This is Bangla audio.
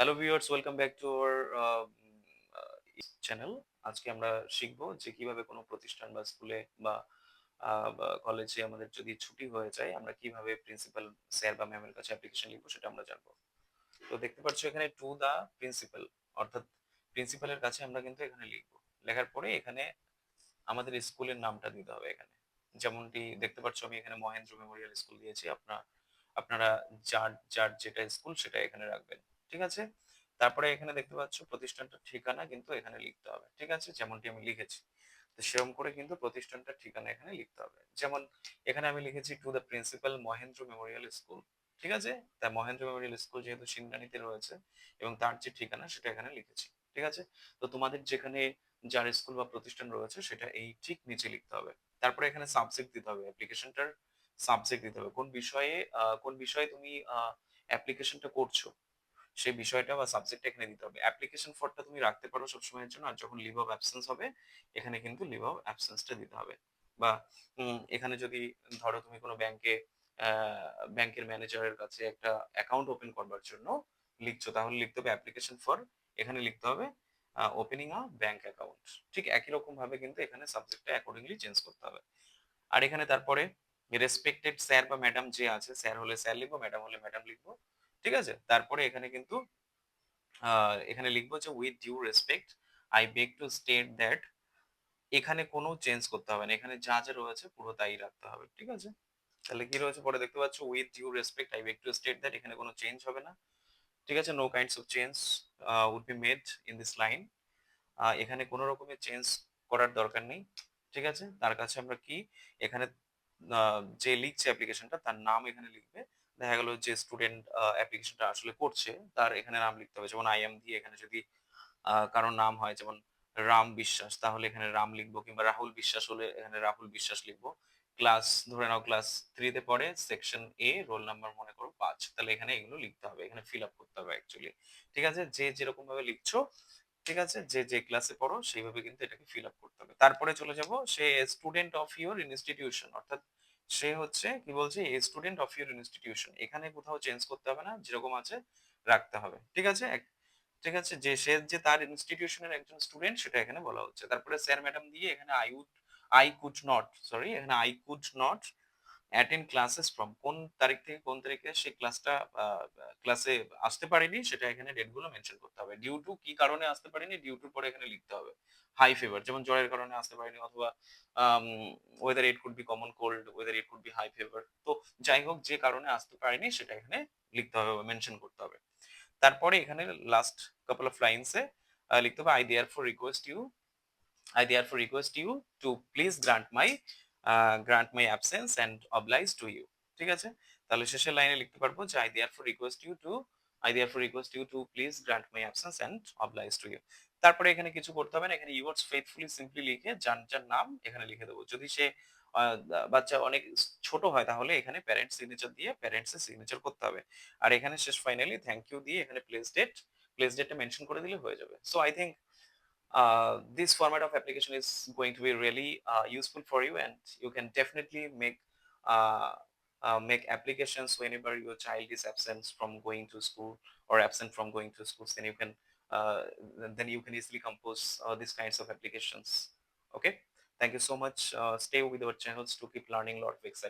Hello viewers welcome back to our channel আজকে আমরা শিখব যে কীভাবে কোনো প্রতিষ্ঠান বা স্কুলে বা কলেজে আমাদের যদি ছুটি হয়ে যায়, আমরা কীভাবে প্রিন্সিপাল স্যার বা ম্যামের কাছে অ্যাপ্লিকেশন লিখব সেটা আমরা জানব। তো দেখতে পাচ্ছ এখানে টু দা প্রিন্সিপাল অর্থাৎ প্রিন্সিপালের কাছে আমরা কিন্তু এখানে লিখব। লেখার পরে এখানে আমাদের স্কুলের নামটা দিতে হবে এখানে। যেমনটি দেখতে পাচ্ছ আমি এখানে মহেন্দ্র মেমোরিয়াল স্কুল দিয়েছি। আপনার, আপনারা যার যার যেটা স্কুল সেটা এখানে রাখবেন। ঠিক আছে? তারপরে এখানে দেখতে পাচ্ছ প্রতিষ্ঠানটার ঠিকানা কিন্তু এখানে লিখতে হবে, ঠিক আছে? যেমনটি আমি লিখেছি। তো সেরকম করে কিন্তু প্রতিষ্ঠানটার ঠিকানা এখানে লিখতে হবে। যেমন এখানে আমি লিখেছি to the principal Mahendra memorial school, ঠিক আছে? তাই মহেন্দ্র মেমোরিয়াল স্কুল যেহেতু সিন্দানিতে রয়েছে এবং তার যে ঠিকানা সেটা এখানে লিখেছি, ঠিক আছে? তো তোমাদের যেখানে যার স্কুল বা প্রতিষ্ঠান রয়েছে সেটা এই ঠিক নিচে লিখতে হবে। তারপরে এখানে সাবজেক্ট দিতে হবে অ্যাপ্লিকেশনটার সাবজেক্ট দিতে হবে। কোন বিষয়ে কোন বিষয়ে তুমি অ্যাপ্লিকেশনটা করছ? সেই বিষয়টা বা সাবজেক্টটা এখানে দিতে হবে। অ্যাপ্লিকেশন ফরটা তুমি রাখতে পারো সবসময়ের জন্য আর যখন লিভ অফ অ্যাবসেন্স হবে, এখানে কিন্তু লিভ অফ অ্যাবসেন্সটা দিতে হবে। বা এখানে যদি ধরো তুমি কোনো ব্যাংকে ব্যাংকের ম্যানেজারের কাছে একটা অ্যাকাউন্ট ওপেন করবার জন্য লিখছো, তাহলে লিখতে হবে অ্যাপ্লিকেশন ফর এখানে লিখতে হবে ওপেনিং আ ব্যাংক অ্যাকাউন্ট ঠিক একই রকম ভাবে কিন্তু এখানে সাবজেক্টটা অ্যাকর্ডিংলি চেঞ্জ করতে হবে। আর এখানে তারপরে রেসপেক্টেড স্যার বা ম্যাডাম যে আছে স্যার হলে স্যার লিখব ম্যাডাম হলে ম্যাডাম লিখব। ঠিক আছে? তারপরে এখানে কিন্তু এখানে লিখব যে with due respect I beg to state that এখানে কোনো চেঞ্জ করতে হবে না। এখানে যা যা রয়েছে পুরো তাই রাখতে হবে, ঠিক আছে? তাহলে কি রয়েছে পরে দেখতে পাচ্ছ with due respect I beg to state that এখানে কোনো চেঞ্জ হবে না। ঠিক আছে? No kinds of change would be made in this line এখানে কোনো রকমের চেঞ্জ করার দরকার নেই, ঠিক আছে? তার কাছে আমরা কি, এখানে যে লিখছে অ্যাপ্লিকেশনটা তার নাম এখানে লিখবে। দেখা গেল যে স্টুডেন্ট অ্যাপ্লিকেশনটা আসলে করছে, তার এখানে নাম লিখতে হবে। যেমন আই এম দিয়ে এখানে যদি কারোর নাম হয়, যেমন রাম বিশ্বাস, তাহলে এখানে রাম লিখব কিংবা রাহুল বিশ্বাস হলে এখানে রাহুল বিশ্বাস লিখব। ক্লাস ধরে নাও ক্লাস থ্রিতে পড়ে সেকশন এ রোল নাম্বার মনে করো পাঁচ, তাহলে এখানে এগুলো লিখতে হবে, এখানে ফিল আপ করতে হবে অ্যাকচুয়ালি ঠিক আছে? যে যেরকম ভাবে লিখছো, ঠিক আছে? যে যে ক্লাসে পড়ো, সেইভাবে কিন্তু এটাকে ফিল আপ করতে হবে। তারপরে চলে যাব, সে স্টুডেন্ট অফ ইউর ইনস্টিটিউশন অর্থাৎ সে হচ্ছে কি বলছে স্টুডেন্ট অফ ইউর ইনস্টিটিউশন এখানে কোথাও চেঞ্জ করতে হবে না, যেরকম আছে রাখতে হবে। ঠিক আছে? ঠিক আছে? যে, সে যে তার ইনস্টিটিউশনের একজন স্টুডেন্ট সেটা এখানে বলা হচ্ছে। তারপরে স্যার ম্যাডাম দিয়ে এখানে I would I could not sorry এখানে I could not attend classes from কোন তারিখ থেকে কোন তারিখে সেই ক্লাসটা ক্লাসে আসতে পারিনি সেটা এখানে ডেটগুলো মেনশন করতে হবে। ডিউ টু কি কারণে আসতে পারিনি ডিউ টুর পরে এখানে লিখতে হবে। হাই ফিভার যেমন জ্বরের কারণে আসতে পারিনি অথবা weather it could be common cold weather it could be high fever তো যাই হোক যে কারণে আসতে পারিনি সেটা এখানে লিখতে হবে মেনশন করতে হবে। তারপরে এখানে লাস্ট কাপল অফ লাইনসে লিখতে হবে I therefore request you I therefore for request you to please grant uh, grant my absence and oblige to you, ঠিক আছে? তাহলে শেষের লাইনে লিখতে পারব যে, I therefore request you to, I therefore request you to please grant my absence and oblige to you. তারপরে এখানে কিছু করতে হবে না, এখানে yours faithfully simply লিখে যার যার নাম এখানে লিখে দেবো। যদি সে বাচ্চা অনেক ছোট হয় তাহলে এখানে প্যারেন্টস সিগনেচার দিয়ে প্যারেন্টস এর সিগনেচার করতে হবে। আর এখানে শেষ ফাইনালি থ্যাংক ইউ দিয়ে এখানে প্লেস ডেট প্লেস ডেটটা মেনশন করে দিলে হয়ে যাবে। So I think uh, this format of application is going to be really uh, useful for you and you can definitely make uh, uh, make applications whenever your child is absent from going to school or absent from going to schools. Then you can uh, then you can easily compose these kinds of applications. Okay? Thank you so much. Stay with our channels to keep learning. A lot of exciting